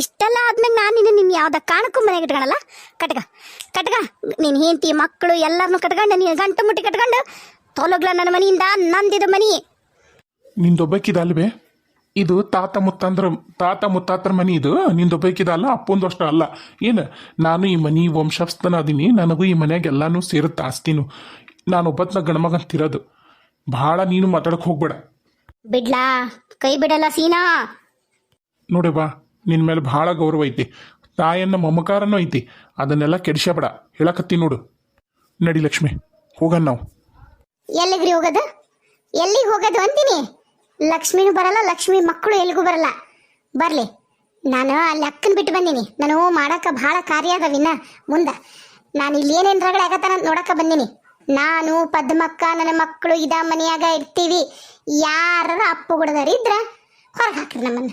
ಇಷ್ಟೆಲ್ಲ ಆದ್ಮೇಲೆ ನಾನು ನಿನ್ನ ನಿನ್ನ ಯಾವ್ದ ಕಾಣಕ್ಕೂ ಮನೆಗೆ ಇಟ್ಕೊಳಲ್ಲ? ಕಟ್ಗ ಕಟ್ಗ ನಿನ್ನ ಹೆಂಡತಿ ಮಕ್ಕಳು ಎಲ್ಲರನ್ನೂ ಕಟ್ಕೊಂಡು ನೀನು ಗಂಟು ಮುಟ್ಟಿ ಕಟ್ಕೊಂಡು ತೊಲಗ್ಲ ನನ್ನ ಮನೆಯಿಂದ ನಂದಿದ ಮನಿ. ನಿಂದೊಬ್ಬಕ್ಕಿದಲ್ವೇ ಇದು ತಾತ ಮುತ್ತಂದ್ರ ತಾತ ಮುತ್ತಾತರ ಮನಿ ಇದು. ನಿಂದೊಬ್ಬಕ್ಕಿದ ಅಲ್ಲ ಅಪ್ಪಂದು ಅಷ್ಟ ಅಲ್ಲ. ಏನು ನಾನು ಈ ಮನಿ ವಂಶಸ್ಥನ ಅದೀನಿ ನನಗೂ ಈ ಮನ್ಯಾಗ ಎಲ್ಲಾನು ಸೇರುತ್ತೆ ಆಸ್ತಿನು. ನಾನು ಒಬ್ಬತ್ನ ಗಣಮಗ ಅಂತಿರೋದು ಭಾಳ ನೀನು ಮಾತಾಡಕ್ ಹೋಗ್ಬೇಡ. ಬಿಡ್ಲಾ? ಕೈ ಬಿಡಲ್ಲ ಸೀನಾ? ನೋಡಿ ಬಾ. ನಿನ್ನ ಮೇಲೆ ಭಾಳ ಗೌರವ ಐತಿ. ತಾಯನ್ನ ಮಮಕಾರನೂ ಐತಿ. ಅದನ್ನೆಲ್ಲ ಕೆಡಿಸಬೇಡ ಹೇಳಕತ್ತಿ ನೋಡು. ನಡಿ ಲಕ್ಷ್ಮಿ ಹೋಗಣ ನಾವು. ಎಲ್ಲಿಗ್ರಿ ಹೋಗೋದು? ಎಲ್ಲಿಗೆ ಹೋಗೋದು ಅಂತೀನಿ? ಲಕ್ಷ್ಮಿನೂ ಬರಲ್ಲ, ಲಕ್ಷ್ಮಿ ಮಕ್ಕಳು ಎಲ್ಲಿಗೂ ಬರಲ್ಲ. ಬರ್ಲಿ. ನಾನು ಅಲ್ಲಿ ಅಕ್ಕನ ಬಿಟ್ಟು ಬಂದೀನಿ. ನಾನು ಮಾಡೋಕೆ ಭಾಳ ಕಾರ್ಯ ಅದಾವಿನ್ನ ಮುಂದೆ. ನಾನು ಇಲ್ಲಿ ಏನೇನು ರಗಳೆ ಆಗತ್ತಾನ ನೋಡಕ್ಕೆ ಬಂದೀನಿ. ನಾನು, ಪದ್ಮಕ್ಕ, ನನ್ನ ಮಕ್ಕಳು ಇದ ಮನೆಯಾಗ ಇರ್ತೀವಿ. ಯಾರ ಅಪ್ಪು ಗುಡದಾರ ಇದ್ರ ಹೊರಗೆ ಹಾಕ್ರಿ ನಮ್ಮನ್ನ.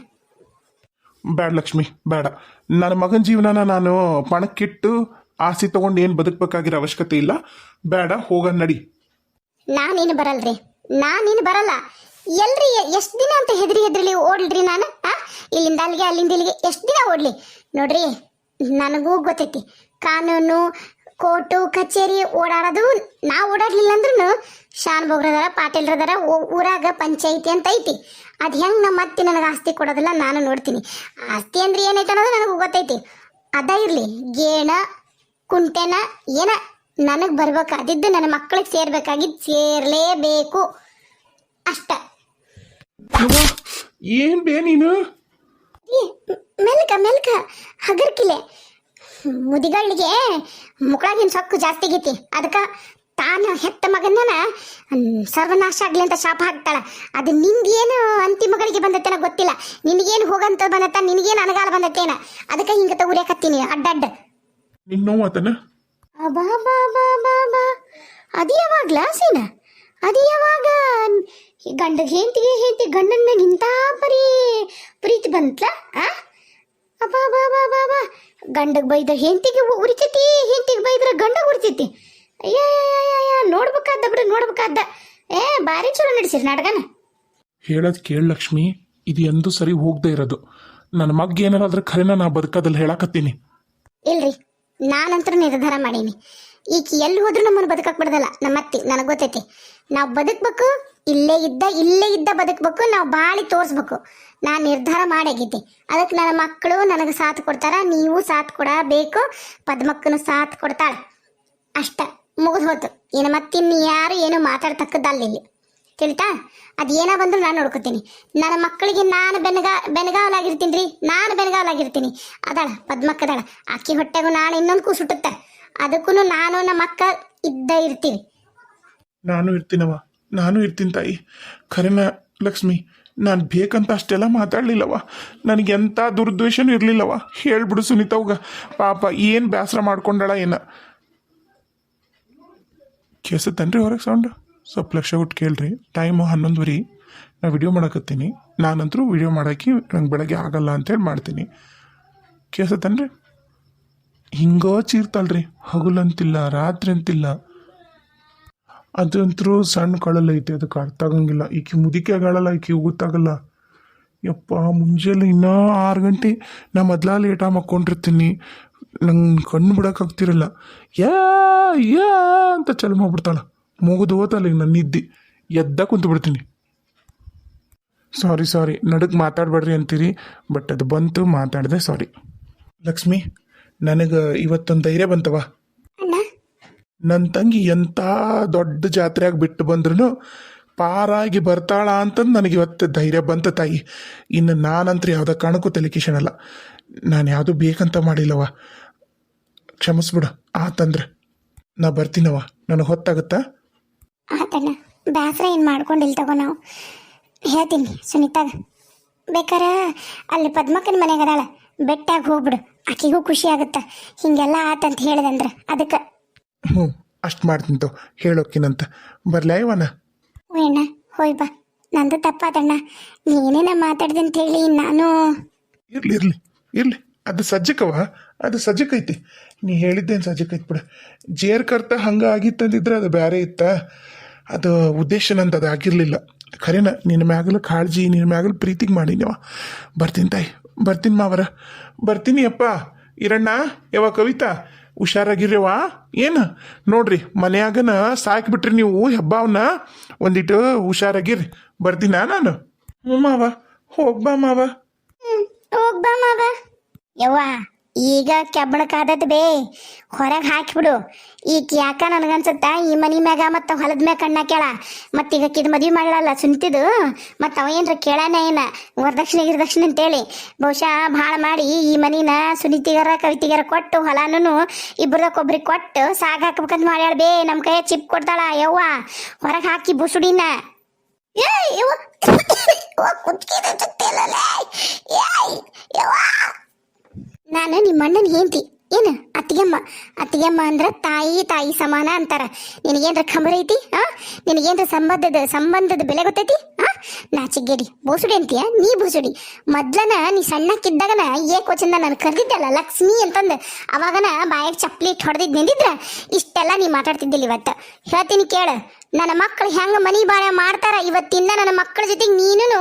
ಬೇಡ ಲಕ್ಷ್ಮಿ ಬೇಡ. ನನ್ನ ಮಗನ ಜೀವನನ ನಾನು ಪಣಕ್ಕಿಟ್ಟು ಆಸೆ ತಗೊಂಡು ಏನು ಬದುಕಬೇಕಾಗಿರೋ ಅವಶ್ಯಕತೆ ಇಲ್ಲ. ಬೇಡ ಹೋಗ ನಡಿ. ನಾನೇನು ಬರಲ್ರಿ? ನಾನೇನು ಬರಲ್ಲ. ಎಲ್ರಿ, ಎಷ್ಟು ದಿನ ಅಂತ ಹೆದ್ರಿ ಹೆದ್ರಿಲಿ ಓಡ್ಲ್ರಿ ನಾನು? ಇಲ್ಲಿಂದ ಅಲ್ಲಿಗೆ, ಅಲ್ಲಿಂದ ಇಲ್ಲಿಗೆ ಎಷ್ಟು ದಿನ ಓಡ್ಲಿ? ನೋಡ್ರಿ, ನನಗೂ ಗೊತ್ತೈತಿ. ಕಾನೂನು ಕೋರ್ಟು ಕಚೇರಿ ಓಡಾಡೋದು ನಾ ಓಡಾಡ್ಲಿಲ್ಲ ಅಂದ್ರೂ ಶಾನ್ ಬೋಗ್ರದಾರ ಪಾಟೀಲ್ರದಾರ ಊರಾಗ ಪಂಚಾಯಿತಿ ಅಂತ ಐತಿ. ಅದು ಹೆಂಗೆ ನಮ್ಮ ಅತ್ತಿ ನನಗೆ ಆಸ್ತಿ ಕೊಡೋದಿಲ್ಲ ನಾನು ನೋಡ್ತೀನಿ. ಆಸ್ತಿ ಅಂದ್ರೆ ಏನೈತೆ ಅನ್ನೋದು ನನಗೆ ಗೊತ್ತೈತಿ. ಅದ ಇರಲಿ ಗೇಣ ಕುಂಟೆನ ಏನ ನನಗೆ ಬರ್ಬೇಕಾದಿದ್ದು ನನ್ನ ಮಕ್ಕಳಿಗೆ ಸೇರ್ಬೇಕಾಗಿದ್ದು ಸೇರ್ಲೇಬೇಕು. ಅಷ್ಟ. ಏನು ಬೇ ನೀನು? ಮೆಲ್ಕ ಮೆಲ್ಕ ಹಗರ್ಕಿಲೆ. ಮುದಿಗಳಿಗೆ ಮುಕ್ಕಳಾಗಿನ ಸೊಕ್ಕು ಜಾಸ್ತಿ ಆಗೈತಿ. ಅದಕ್ಕೆ ತಾನು ಹೆತ್ತ ಮಗನ ಸರ್ವನಾಶ ಆಗ್ಲಿ ಅಂತ ಶಾಪ ಹಾಕ್ತಾಳ. ಅದು ನಿನ್ಗೇನು ಅಂತಿಮಗಳಿಗೆ ಬಂದತ್ತೇನ ಗೊತ್ತಿಲ್ಲ. ನಿನಗೇನು ಹೋಗಂತ ಬಂದತ್ತ ನಿನಗೇನು ಅನಗಾಲ ಬಂದತ್ತೇನ ಅದಕ್ಕೆ ಹಿಂಗೆ ತಗುರಿಯಾಕತ್ತೀನಿ ಅಡ್ಡಡ್ಡ. ನಿನ್ನ ನೋವು ಆತನ? ಬಾ ಬಾ ಬಾ ಬಾ ಅದು ಯಾವಾಗ್ಲ ಸೀನ ಅದು ಯಾವಾಗ? ಗಂಡ ಹೆಂಡತಿಗೆ ಹೆಂಡತಿ ಗಂಡನ ಮ್ಯಾಗ ಇಂಥ ಪರಿ ಪ್ರೀತಿ ಬಂತ ಆ? ಅಬಾ ಬಾ ಬಾ ಬಾ ಬಾ. ಗಂಡಗೆ ಬೈದ ಹೆಂಡತಿಗೆ ಉರಿತೈತಿ ಹೆಂಡತಿಗೆ ಬೈದ್ರ ಗಂಡ ಉರಿತೈತಿ. ಅಯ್ಯ ನೋಡ್ಬೇಕಾದ ಬಿಡು ನೋಡ್ಬೇಕಾದ ಏ ಭಾರಿ ಚಲೋ ನಡೆಸಿರಿ ನಾಟಕನ. ಹೇಳೋದು ಕೇಳು ಲಕ್ಷ್ಮಿ ಇದು ಎಂದೂ ಸರಿ ಹೋಗದೆ ಇರೋದು. ನನ್ನ ಮಗ್ ಏನಾರಾದ್ರೆ ಖರೇನ ನಾ ಬದುಕದಲ್ಲಿ ಹೇಳಕತ್ತೀನಿ. ಇಲ್ರಿ ನಾನಂತರ ನಿರ್ಧಾರ ಮಾಡೀನಿ. ಈಗ ಎಲ್ಲಿ ಹೋದ್ರೂ ನಮ್ಮನ್ನು ಬದುಕಕ್ ಬಿಡದಲ್ಲ ನಮ್ಮ ಅತ್ತಿ ನನಗೆ ಗೊತ್ತೈತಿ. ನಾವು ಬದುಕ್ಬೇಕು ಇಲ್ಲೇ ಇದ್ದ ಇಲ್ಲೇ ಇದ್ದ ಬದುಕ್ಬೇಕು ನಾವು ಬಾಳಿ ತೋರಿಸ್ಬೇಕು. ನಾನು ನಿರ್ಧಾರ ಮಾಡಾಗಿದ್ದೆ. ಅದಕ್ಕೆ ನನ್ನ ಮಕ್ಕಳು ನನಗೆ ಸಾಥ್ ಕೊಡ್ತಾರ, ನೀವು ಸಾಥ್ ಕೊಡಬೇಕು, ಪದ್ಮಕ್ಕನು ಸಾಥ್ ಕೊಡ್ತಾಳೆ. ಅಷ್ಟ, ಮುಗಿದು ಹೋತು. ಇನ್ನು ಮತ್ತಿನ್ನು ಯಾರು ಏನು ಮಾತಾಡ್ತಕ್ಕದ್ದಲ್ಲ ಇಲ್ಲಿ. ತಿಳ್ತಾ ಅದೇನೋ ಬಂದ್ರು ನಾನು ನೋಡ್ಕೋತೀನಿ. ನನ್ನ ಮಕ್ಕಳಿಗೆ ನಾನು ಬೆನಗ ಬೆನಗಾವಲಾಗಿರ್ತೀನಿ ರೀ ನಾನು ಬೆನಗಾವಲಾಗಿರ್ತೀನಿ. ಅದಾಳ, ಪದ್ಮಕ್ಕದಾಳ. ಆಕಿ ಹೊಟ್ಟೆಗೂ ನಾನು ಇನ್ನೊಂದು ಕೂಸುಟ್ಟುತ್ತೆ ಅದಕ್ಕೂ ನಾನು ನಮ್ಮ ಅಕ್ಕ ಇದ್ದ ಇರ್ತೀವಿ. ನಾನು ಇರ್ತೀನವ ನಾನು ಇರ್ತೀನಿ ತಾಯಿ. ಖರೇನ ಲಕ್ಷ್ಮಿ ನಾನು ಬೇಕಂತ ಅಷ್ಟೆಲ್ಲ ಮಾತಾಡಲಿಲ್ಲವ ನನಗೆ ಎಂಥ ದುರ್ದ್ವೇಷನೂ ಇರಲಿಲ್ಲವ ಹೇಳ್ಬಿಡು ಸುನೀತವ್ಗ ಪಾಪ ಏನು ಬೇಸರ ಮಾಡ್ಕೊಂಡಳ ಏನ? ಕೇಸತ್ತನ್ರಿ ಹೊರಗೆ ಸೌಂಡ್ ಸ್ವಲ್ಪ ಲಕ್ಷ ಕೊಟ್ಟು ಕೇಳ್ರಿ. ಟೈಮು ಹನ್ನೊಂದುವರೆ. ನಾ ವಿಡಿಯೋ ಮಾಡಕತ್ತೀನಿ. ನಾನಂತರೂ ವಿಡಿಯೋ ಮಾಡೋಕ್ಕೆ ನಂಗೆ ಬೆಳಗ್ಗೆ ಆಗಲ್ಲ ಅಂತೇಳಿ ಮಾಡ್ತೀನಿ. ಕೇಸತ್ತನ್ರಿ ಹಿಂಗೋ ಚೀರ್ತಲ್ರಿ ಹಗುಲಂತಿಲ್ಲ ರಾತ್ರಿ ಅಂತಿಲ್ಲ ಅದಂತರೂ ಸಣ್ಣ ಕಳಲ್ಲ ಐತೆ, ಅದಕ್ಕೆ ಅರ್ಥ ಆಗಂಗಿಲ್ಲ. ಈಕಿ ಮುದಿಕೆಗಳಲ್ಲ ಈಕಿ ಗೊತ್ತಾಗಲ್ಲ ಯಪ್ಪ, ಮುಂಜಾನೆ ಇನ್ನೂ ಆರು ಗಂಟೆ, ನಾ ಮೊದ್ಲ ಲೇಟಾಗಿ ಮಕ್ಕೊಂಡಿರ್ತೀನಿ. ನಂಗೆ ಕಣ್ಣು ಬಿಡೋಕ್ಕಾಗ್ತಿರಲ್ಲ ಯಾ ಯಾ ಅಂತ ಚಲ ಮಾಡ್ಬಿಡ್ತಾಳ. ಮುಗಿದು ಹೋತಲ್ಲ ಈಗ ನನ್ನ ನಿದ್ದೆ. ಎದ್ದ ಕುಂತು ಬಿಡ್ತೀನಿ. ಸಾರಿ ಸಾರಿ. ನಡಕ್ ಮಾತಾಡಬೇಡ್ರಿ ಅಂತೀರಿ, ಬಟ್ ಅದು ಬಂತು ಮಾತಾಡಿದೆ ಸಾರಿ. ಲಕ್ಷ್ಮಿ, ನನಗೆ ಇವತ್ತೊಂದು ಧೈರ್ಯ ಬಂತವ ನನ್ನ ತಂಗಿ ಎಂಥ ದೊಡ್ಡ ಜಾತ್ರೆಯಾಗಿ ಬಿಟ್ಟು ಬಂದ್ರೂ ಪಾರಾಗಿ ಬರ್ತಾಳ ಅಂತಂದು ನನಗೆ ಇವತ್ತು ಧೈರ್ಯ ಬಂತ ತಾಯಿ. ಇನ್ನು ನಾನಂತ್ರ ಯಾವುದೇ ಕಾರಣಕ್ಕೂ ತಲೆಕಿಶನಲ್ಲ ನಾನು ಯಾವುದು ಬೇಕಂತ ಮಾಡಿಲ್ಲವ ಕ್ಷಮಿಸ್ಬಿಡು, ಆತಂದ್ರೆ. ನಾ ಬರ್ತೀನವ ನನಗೆ ಹೊತ್ತಾಗುತ್ತಾ? ಆತಣ್ಣ ಬೇಸರ ಏನು ಮಾಡ್ಕೊಂಡಿಲ್ಲ ತಗೋ ನಾವು. ಹೇಳ್ತೀನಿ, ಸುನೀತಾಗ. ಬೇಕಾರ ಅಲ್ಲಿ ಪದ್ಮಕ್ಕನ ಮನೆಗೆ ಅದಾಳ. ಬೆಟ್ಟಾಗಿ ಹೋಗ್ಬಿಡು. ಆಕಿಗೂ ಖುಷಿ ಆಗುತ್ತ. ಹಿಂಗೆಲ್ಲ ಆತಂತ ಹೇಳಿದಂದ್ರೆ. ಅದಕ್ಕೆ ಹ್ಞೂ ಅಷ್ಟು ಮಾಡ್ತೀನಿ ತೋ ಹೇಳೋಕಿನಂತ. ಬರ್ಲಾ ಇವನ ಅಣ್ಣ ಹೋಯ್ ಬಾ. ನಂದು ತಪ್ಪಾದಣ್ಣ. ನೀನೇನ ಮಾತಾಡ್ದೆ ಅಂತ ಹೇಳಿ ನಾನು ಇರ್ಲಿ ಇರ್ಲಿ ಇರ್ಲಿ. ಅದು ಸಜ್ಜಕವ ಅದು ಸಜ್ಜಕೈತಿ. ನೀ ಹೇಳಿದ್ದೇನು ಸಜ್ಜಕೈತಿ ಬಿಡು. ಜೇರ್ ಕರ್ತ ಹಂಗೆ ಆಗಿತ್ತಂದಿದ್ರೆ ಅದು ಬೇರೆ ಇತ್ತ. ಅದು ಉದ್ದೇಶ ನಂದು ಅದು ಆಗಿರಲಿಲ್ಲ. ಖರೇನ ನಿನ್ನ ಮ್ಯಾಗಲು ಕಾಳಜಿ ನಿನ್ನ ಮ್ಯಾಗಲು ಪ್ರೀತಿಗೆ ಮಾಡಿನವ ಬರ್ತೀನಿ ತಾಯಿ ಬರ್ತೀನಿ ಮಾವರ. ಬರ್ತೀನಿ ಅಪ್ಪ. ಇರಣ್ಣ ಯಾವ ಕವಿತಾ? ಹುಷಾರಾಗಿರ್ಯವ ಏನು? ನೋಡ್ರಿ, ಮನ್ಯಾಗನ ಸಾಕ್ಬಿಟ್ರಿ ನೀವು ಹೆಬ್ಬಾವನ್ನ ಒಂದಿಟ್ಟು ಹುಷಾರಾಗಿರ್ರಿ. ಬರ್ತೀನಾ ನಾನು? ಹ್ಞೂ ಮಾವ. ಹೋಗ್ಬಾ ಮಾವ. ಹೋಗ್ಬಾ ಮಾವ. ಯವ್ವ ಈಗ ಕೆಬ್ಬಣಕ್ಕಾದತ್ ಬೇ. ಹೊರಗೆ ಹಾಕಿಬಿಡು. ಈಗ ಯಾಕ ನನಗನ್ಸುತ್ತ? ಈ ಮನಿ ಮ್ಯಾಗ ಮತ್ತು ಹೊಲದ ಮ್ಯಾಗ ಕಣ್ಣ ಕೇಳ ಮತ್ತು ಈಗ ಕಿದ್ ಮದ್ವೆ ಮಾಡಲ್ಲ ಸುಂತಿದು. ಮತ್ತು ಅವ ಏನ್ರ ಕೇಳಾನ ಏನ? ವರದಕ್ಷಿಣೆ ಗಿರದಕ್ಷಿಣೆ ಅಂತೇಳಿ. ಬಹುಶಃ ಭಾಳ ಮಾಡಿ ಈ ಮನಿನ ಸುನೀತಿಗರ, ಕವಿತಿಗರ ಕೊಟ್ಟು ಹೊಲನೂ ಇಬ್ಬರದಕ್ಕೊಬ್ರಿಗೆ ಕೊಟ್ಟು ಸಾಗ ಹಾಕ್ಬೇಕಂತ ಮಾಡ್ಯಾಳ ಬೇ. ನಮ್ಮ ಕೈಯ ಚಿಪ್ ಕೊಡ್ತಾಳ ಯವ್ವ. ಹೊರಗೆ ಹಾಕಿ ಬುಸುಡಿನ. ಏಯ್ ಯವ್ವ. ಕುತ್ಕಿದ ಏಯ್ ಯವ್ವ. ನಾನು ನಿಮ್ಮ ಅಣ್ಣನ ಹೆಂಡತಿ. ಏನು? ಅತ್ತಿಗೆಮ್ಮ. ಅತ್ತಿಗೆಮ್ಮ ಅಂದ್ರೆ ತಾಯಿ ತಾಯಿ ಸಮಾನ ಅಂತಾರ. ನಿನಗೇನ್ರ ಖಬರ್ ಐತಿ? ಆ? ನಿನಗೇನ್ರ ಸಂಬಂಧದ ಸಂಬಂಧದ ಬೆಲೆ ಗೊತ್ತೈತಿ? ಆ? ನಾಚಿಗೇಡಿ ಬೋಸುಡಿ ಅಂತೀಯ? ನೀ ಬೋಸುಡಿ. ಮೊದ್ಲನ ನೀ ಸಣ್ಣಕ್ಕಿದ್ದಾಗನ ಏಕೋಚಂದ ನಾನು ಕರೆದಿದ್ದಲ್ಲ, ಲಕ್ಷ್ಮಿ ಅಂತಂದು. ಅವಾಗನ ಬಾಯಾಗ ಚಪ್ಪಲಿ ಹೊಡೆದಿದ್ದು ನಿಂದಿದ್ರ, ಇಷ್ಟೆಲ್ಲ ನೀ ಮಾತಾಡ್ತಿದ್ದಿಲ್ಲ ಇವತ್ತು. ಹೇಳ್ತೀನಿ ಕೇಳ. ನನ್ನ ಮಕ್ಕಳು ಹೆಂಗ ಮನಿ ಬಾಳ ಮಾಡ್ತಾರ? ಇವತ್ತಿಂದ ನನ್ನ ಮಕ್ಕಳ ಜೊತೆಗೆ ನೀನು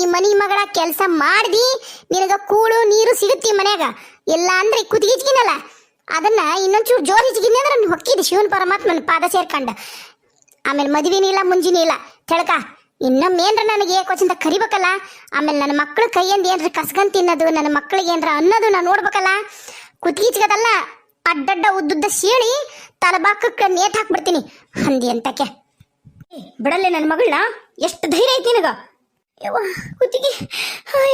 ಈ ಮನಿ ಮಗಳ ಕೆಲಸ ಮಾಡ್ದಿ, ನಿನಗ ಕೂಳು ನೀರು ಸಿಗುತ್ತೆ ಮನ್ಯಾಗ. ಇಲ್ಲ ಅಂದ್ರೆ ಕುದಿಗಿಚ್ಗಿನಲ್ಲ ಅದನ್ನ ಇನ್ನೊಂಚೂರು ಜೋರ್ ಹಿಚ್ಗಿನಿ ಅಂದ್ರೆ ನಾನು ಹೊಕ್ಕಿದೆ. ಶಿವನ್ ಪರಮಾತ್ಮನ ಪಾದ ಸೇರ್ಕಂಡ. ಆಮೇಲೆ ಮದುವೆನೂ ಇಲ್ಲ ಮುಂಜಿನೂ ಇಲ್ಲ ತೆಳಕ. ಇನ್ನೊಮ್ಮೆ ಏನ್ರ ನನಗೆ ಏಕೋಚಿಂದ ಕರಿಬೇಕಲ್ಲ? ಆಮೇಲೆ ನನ್ನ ಮಕ್ಕಳ ಕೈಯಿಂದ ಏನ್ರ ಕಸ್ಕೊಂಡ್ ತಿನ್ನೋದು, ನನ್ನ ಮಕ್ಕಳಿಗೆ ಏನ್ರ ಅನ್ನೋದು ನಾನು ನೋಡ್ಬೇಕಲ್ಲ? ಕುತ್ಕೀಚ್ಗದಲ್ಲ ಅಡ್ಡಡ್ಡ ಉದ್ದುದ್ದ ಸೀಳಿ, ತಲಬಾಕಕ್ಕೆ ನೇಟ್ ಹಾಕ್ಬಿಡ್ತೀನಿ. ಹಂದಿ ಅಂತಕ್ಕೆ. ಬಿಡಲ್ಲೇ ನನ್ನ ಮಗಳನ್ನ? ಎಷ್ಟು ಧೈರ್ಯ ಐತಿ ನಿನಗ? ಯವ್ವ ಕುತ್ತಿಗೆ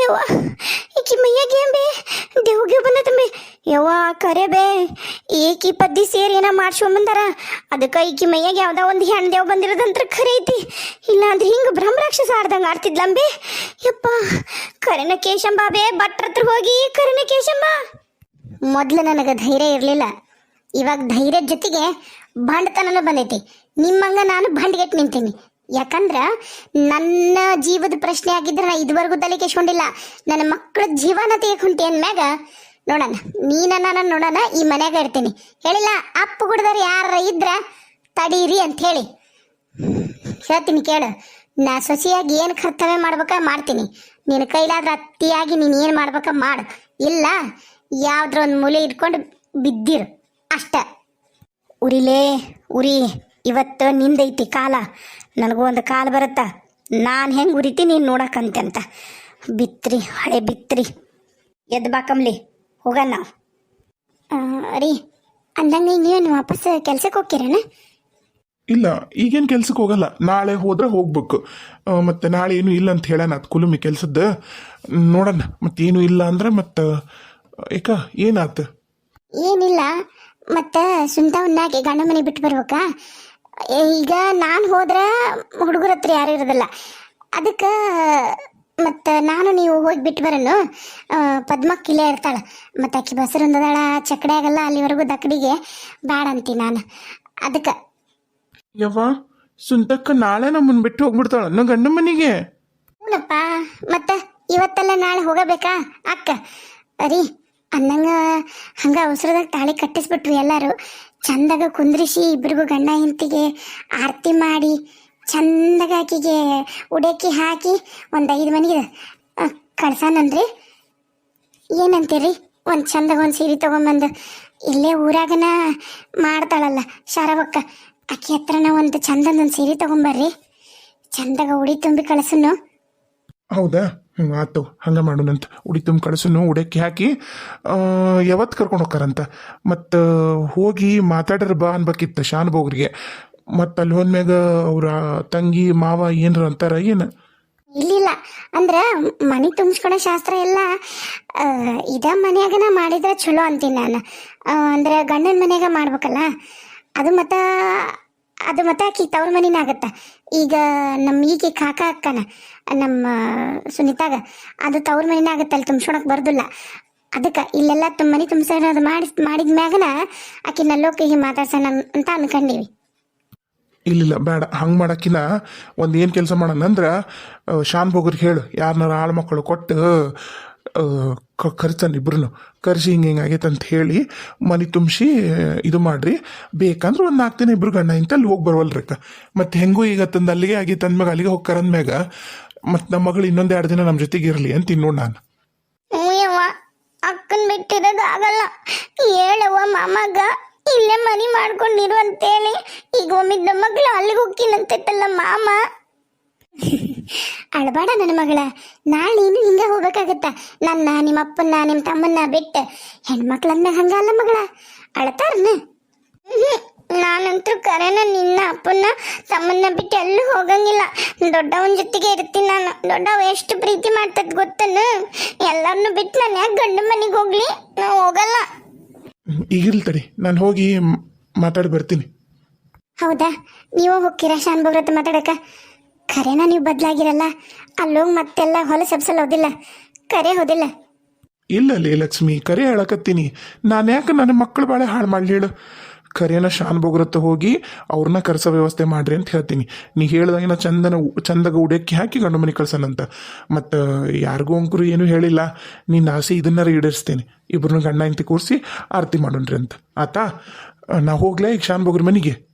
ಯವ್ವ, ಈಕಿ ಮೈಯಾಗೆ ಬೇ ದೇವ್ಗೆ ಬಂದತಂಬೆ ಯವ್ವ ಕರೆ ಬೇ ಈಕಿ ಪದ್ದಿ ಸೇರಿ ಏನ ಮಾಡ್ಸ್ಕೊಂಬಂದಾರ ಅದಕ್ಕೆ ಈಕಿ ಮೈಯಾಗೆ ಯಾವ್ದೋ ಒಂದು ಹೆಣ್ಣು ದೇವ್ ಬಂದಿರೋದಂತ್ರ ಖರೆ ಐತಿ. ಇಲ್ಲ ಅಂದ್ರೆ ಹಿಂಗೆ ಬ್ರಹ್ಮರಾಕ್ಷಸ ಆಡ್ದಂಗೆ ಆಡ್ತಿದ್ಲಂಬೆ ಯಪ್ಪ, ಕರೆನ ಕೇಶಂಬ ಬೇ, ಭಟ್ರ ಹತ್ರ ಹೋಗಿ ಕರೆನ ಕೇಶಂಬ. ಮೊದ್ಲು ನನಗೆ ಧೈರ್ಯ ಇರಲಿಲ್ಲ. ಇವಾಗ ಧೈರ್ಯದ ಜೊತೆಗೆ ಬಂಡತನನೂ ಬಂದೈತಿ. ನಿಮ್ಮಂಗ ನಾನು ಬಂಡ್ಗೆಟ್ ನಿಂತೀನಿ. ಯಾಕಂದ್ರ ನನ್ನ ಜೀವದ ಪ್ರಶ್ನೆ ಆಗಿದ್ರೆ ನಾ ಇದುವರೆಗೂ ತಲೆ ಕೆಸ್ಕೊಂಡಿಲ್ಲ ನನ್ನ ಮಕ್ಕಳ ಜೀವನ ತೆಗೆಕೊಂಟಿ ಅಂದ್ಮ್ಯಾಗ ನೋಡೋಣ ನೀನ ನಾನು ನೋಡೋಣ, ಈ ಮನ್ಯಾಗ ಇರ್ತೀನಿ. ಹೇಳಿಲ್ಲ, ಅಪ್ಪ ಗುಡ್ದಾರ ಯಾರ ಇದ್ರ ತಡೀರಿ ಅಂತ ಹೇಳಿ. ಹೇಳ್ತೀನಿ ಕೇಳು, ನಾ ಸೊಸಿಯಾಗಿ ಏನು ಕರ್ತವ್ಯ ಮಾಡ್ಬೇಕ ಮಾಡ್ತೀನಿ. ನಿನ್ನ ಕೈಲಾದ್ರ ಅತ್ತಿಯಾಗಿ ನೀನು ಏನು ಮಾಡ್ಬೇಕ ಮಾಡು. ಇಲ್ಲ ಯಾವ್ದ್ರ ಒಂದು ಮೂಲೆ ಇಟ್ಕೊಂಡು ಬಿದ್ದಿರು. ಅಷ್ಟ. ಉರಿಲೇ, ಉರಿ. ಇವತ್ತು ನಿಂದೈತಿ ಕಾಲ. ನನಗೂ ಒಂದು ಕಾಲ ಬರುತ್ತಾ? ನಾನು ಹೆಂಗೆ ಉರಿತೀನಿ ನೀನು ನೋಡಕ್ಕಂತೆ ಅಂತ. ಬಿತ್ರಿ ಹಳೆ ಬಿತ್ರಿ. ಎದ್ದು ಬಾ ಕಮ್ಲಿ ಹೋಗಣ ನಾವು. ರೀ ಅಂದಂಗೆ ನೀವೇನು ವಾಪಸ್ ಕೆಲ್ಸಕ್ಕೆ ಹೋಗ್ತೀರೇನ? ಇಲ್ಲ ಈಗೇನು ಕೆಲ್ಸಕ್ಕೆ ಹೋಗಲ್ಲ. ನಾಳೆ ಹೋದ್ರೆ ಹೋಗ್ಬೇಕು. ಮತ್ತು ನಾಳೆ ಏನು ಇಲ್ಲ ಅಂತ ಹೇಳೋಣ ಅದು ಕುಲುಮಿ ಕೆಲ್ಸದ್ದು ನೋಡೋಣ ಮತ್ತೇನು ಇಲ್ಲ ಅಂದ್ರೆ ಮತ್ತೆ ಏಕ ಏನಾಯ್ತು ಏನಿಲ್ಲ. ಮತ್ತೆ ಸುಂಟವನ್ನಾಗೆ ಗಂಡ ಮನೆ ಬಿಟ್ಟು ಬರ್ಬೇಕಾ? ಈಗ ನಾನು ಹೋದ್ರ ಹುಡುಗರ ಹತ್ರ ಯಾರು ಇರೋದಿಲ್ಲ. ಅದಕ್ಕೆ ಮತ್ತು ನಾನು ನೀವು ಹೋಗಿ ಬಿಟ್ಟು ಬರೋನು. ಪದ್ಮಕ್ಕೆ ಇಲ್ಲೇ ಇರ್ತಾಳೆ. ಮತ್ತು ಆಕಿ ಬಸರಂದದಾಳ ಚಕಡೆ ಆಗಲ್ಲ ಅಲ್ಲಿವರೆಗೂ ದಕ್ಕಡಿಗೆ ಬ್ಯಾಡ ಅಂತೀನಿ ನಾನು. ಅದಕ್ಕೆ ಯವ್ವ ಸುಂತಕ್ಕ ನಾಳೆ ನಮ್ಮನ್ನು ಬಿಟ್ಟು ಹೋಗ್ಬಿಡ್ತಾಳ ನನ್ನ ಗಂಡ ಮನೆಗೆ. ಹ್ಞೂನಪ್ಪ ಮತ್ತೆ ಇವತ್ತೆಲ್ಲ ನಾಳೆ ಹೋಗಬೇಕಾ? ಅಕ್ಕ ರೀ ಅನ್ನಂಗ ಹಂಗ ಅವಸರದಾಗ ತಾಳಿ ಕಟ್ಟಿಸ್ಬಿಟ್ರು ಎಲ್ಲರೂ. ಚಂದಾಗ ಕುಂದ್ರಿಸಿ ಇಬ್ಬರಿಗೂ ಗಂಡ ಹೆಂಡತಿಗೆ ಆರತಿ ಮಾಡಿ ಚಂದಾಗ ಆಕಿಗೆ ಉಡಕ್ಕಿ ಹಾಕಿ ಒಂದು ಐದು ಮನೆಗೆ ಕಳ್ಸಾನನ್ರಿ ಏನಂತೀರಿ? ಒಂದು ಚಂದಾಗ ಒಂದು ಸೀರೆ ತೊಗೊಂಬಂದು ಇಲ್ಲೇ ಊರಾಗನ ಮಾಡ್ತಾಳಲ್ಲ ಶಾರವಕ್ಕ. ಆಕೆ ಹತ್ರನ ಒಂದು ಚಂದದ ಒಂದು ಸೀರೆ ತೊಗೊಂಬರ್ರಿ. ಚಂದಾಗ ಉಡಿ ತುಂಬಿ ಕಳ್ಸನ್ನು ಹೌದಾ? ಹ್ಞೂ ಆತು ಹಂಗೆ ಮಾಡೋಣಂತ ಉಡಿ ತುಂಬ ಕಳಸನು ಉಡಕ್ಕೆ ಹಾಕಿ ಯಾವತ್ತು ಕರ್ಕೊಂಡು ಹೋಗ್ತಾರಂತ? ಮತ್ತು, ಹೋಗಿ ಮಾತಾಡ್ರ ಬಾ ಅನ್ಬೇಕಿತ್ತು ಶಾನ್ಭೋಗ್ರಿಗೆ ಮತ್ತು ಅಲ್ಲಿ ಹೋದ್ಮ್ಯಾಗ ಅವ್ರ ತಂಗಿ, ಮಾವ ಏನ್ರ ಅಂತಾರ, ಏನು? ಇಲ್ಲಿಲ್ಲ. ಅಂದ್ರೆ ಮನೆ ತುಂಬಿಸ್ಕೊಳೋ ಶಾಸ್ತ್ರ ಎಲ್ಲ ಇದ ಮನೆಯಾಗನ ಮಾಡಿದ್ರೆ ಚಲೋ ಅಂತೀನಿ ನಾನು. ಅಂದ್ರೆ ಗಂಡನ ಮನೆಯಾಗ ಮಾಡ್ಬೇಕಲ್ಲ? ಅದು ಮತ್ತ ಅದು ಮತ್ತೆ ಆಕಿ ತವ್ರ ಮನೇನ ಆಗತ್ತ. ಈಗ ನಮ್ಮ ಈಕೆ ಕಾಕ ಅಕ್ಕನ, ನಮ್ಮ ಸುನಿತಾಗ, ಅದು ತವ್ರ ಮನೇನ ಆಗತ್ತಲ್ಲ ತುಂಬಿಸ್ಕೊಳಕ್ ಬರ್ದಿಲ್ಲ. ಅದಕ್ಕೆ ಇಲ್ಲೆಲ್ಲ ತುಂಬ ಮನೆ ತುಂಬಿಸೋದು ಮಾಡಿ ಮಾಡಿದ ಮ್ಯಾಗನ ಆಕಿ ನಲ್ಲೋಕಿ ಮಾತಾಡ್ಸೋಣ ಅಂತ ಅನ್ಕಂಡೆ ಇಲ್ಲ ಇಲ್ಲ, ಬೇಡ, ಹಂಗೆ ಮಾಡಕ್ಕಿನ ಒಂದು ಏನು ಕೆಲಸ ಮಾಡೋಣ ಅಂದ್ರೆ ಶಾನ್ಭೋಗ್ರಿಗೆ ಹೇಳು ಯಾರನ್ನಾರ ಆಳು ಮಕ್ಕಳು ಕೊಟ್ಟು ಕರಿತಾನೆ ಇಬ್ರು ಕರೆಸಿ ಹಿಂಗೆ ಹಿಂಗೆ ಆಗೈತೆ ಅಂತ ಹೇಳಿ ಮನೆ ತುಂಬಿಸಿ ಇದು ಮಾಡ್ರಿ. ಬೇಕಂದ್ರೆ ಒಂದು ನಾಲ್ಕು ದಿನ ಇಬ್ರು ಗಂಡ ಇಂತ ಅಲ್ಲಿ ಹೋಗಿ ಬರವಲ್ರಕ್ಕ ಮತ್ತು ಹೆಂಗೂ ಈಗ ತಂದು ಅಲ್ಲಿಗೆ ಆಗಿತ್ತು ಅಂದ್ಮ್ಯಾಗ ಅಲ್ಲಿಗೆ ಹೋಗ್ಕರಂದ್ಮ್ಯಾಗ ಮತ್ತು ನಮ್ಮ ಮಗಳು ಇನ್ನೊಂದು ಎರಡು ದಿನ ನಮ್ಮ ಜೊತೆಗೆ ಇರಲಿ ಅಂತ ಇನ್ನೋಡು ನಾನು. ಅಕ್ಕನ್ ಬಿಟ್ಟಿರೋದು ಆಗಲ್ಲ. ಹೇಳವ್ವ ಮಾಮಗ, ಇಲ್ಲೇ ಮನಿ ಮಾಡ್ಕೊಂಡಿರು ಅಂತೇಳಿ ಈಗ ಒಮ್ಮಿದ್ದ ಮಗಳು ಅಲ್ಲಿಗೆ ಹೋಗ್ತೀನಂತೈತಲ್ಲ ಮಾಮ. ಅಳಬೇಡ ನನ್ನ ಮಗಳ. ನಾಳೆ ನೀನು ಹಿಂಗೆ ಹೋಗ್ಬೇಕಾಗತ್ತ. ನನ್ನ ನಿಮ್ಮ ಅಪ್ಪನ್ನ ನಿಮ್ಮ ತಮ್ಮನ್ನ ಬಿಟ್ಟು ಹೆಣ್ಮಕ್ಳನ್ನ ಹಂಗಲ್ಲ ಮಗಳ. ಅಳತಾರನ? ನಾನಂತೂ ಕರೆನ ನಿನ್ನ ಅಪ್ಪನ್ನ ತಮ್ಮನ್ನ ಬಿಟ್ಟು ಎಲ್ಲೂ ಹೋಗಂಗಿಲ್ಲ. ದೊಡ್ಡವನ ಜೊತೆಗೆ ಇರ್ತೀನಿ ನಾನು. ದೊಡ್ಡವ ಎಷ್ಟು ಪ್ರೀತಿ ಮಾಡ್ತದ ಗೊತ್ತನ? ಎಲ್ಲರನ್ನು ಬಿಟ್ಟು ನಾನು ಯಾಕೆ ಗಂಡ ಮನೆಗೆ ಹೋಗ್ಲಿ? ನಾವು ಹೋಗಲ್ಲ. ಈಗಿಲ್ಲ ತಡಿ. ನಾನು ಹೋಗಿ ಮಾತಾಡಿ ಬರ್ತೀನಿ. ಹೌದಾ? ನೀವು ಹೋಗ್ತೀರಾ? ಶಾನ್ ಬಗ್ರತ್ ಮಾತಾಡಕ ಖರೇನ ನೀವು ಬದಲಾಗಿರಲ್ಲ? ಅಲ್ಲೋಗಿ ಮತ್ತೆಲ್ಲ ಹೊಲ ಸಬ್ಸಲ್ ಹೋದಿಲ್ಲ. ಕರೆ ಹೋದಿಲ್ಲ. ಇಲ್ಲ ಲೇ ಲಕ್ಷ್ಮಿ ಕರೆ ಹೇಳಕತ್ತೀನಿ. ನಾನು ಯಾಕೆ ನನ್ನ ಮಕ್ಕಳು ಬಾಳೆ ಹಾಳು ಮಾಡಲಿ ಹೇಳು? ಕರೆನ ಶಾನ್ ಬೋಗ್ರತ್ತ ಹೋಗಿ ಅವ್ರನ್ನ ಕರೆಸ ವ್ಯವಸ್ಥೆ ಮಾಡ್ರಿ ಅಂತ ಹೇಳ್ತೀನಿ. ನೀ ಹೇಳ್ದಾಗಿನ ಚಂದನ ಚಂದಗ ಉಡಕ್ಕೆ ಹಾಕಿ ಗಂಡು ಮನೆ ಕಳ್ಸನಂತ. ಮತ್ತು ಯಾರಿಗೂ ಅಂಕರು ಏನೂ ಹೇಳಿಲ್ಲ. ನಿನ್ನ ಆಸೆ ಇದನ್ನಾರ ಈಡೇರಿಸ್ತೇನೆ. ಇಬ್ಬರನ್ನ ಗಂಡ ಹೆಂಡತಿ ಕೂರಿಸಿ ಆರತಿ ಮಾಡೋಣ್ರಿ ಅಂತ. ಆತಾ? ನಾ ಹೋಗ್ಲೇ ಈಗ ಶಾನ್ ಬೋಗ್ರ ಮನೆಗೆ.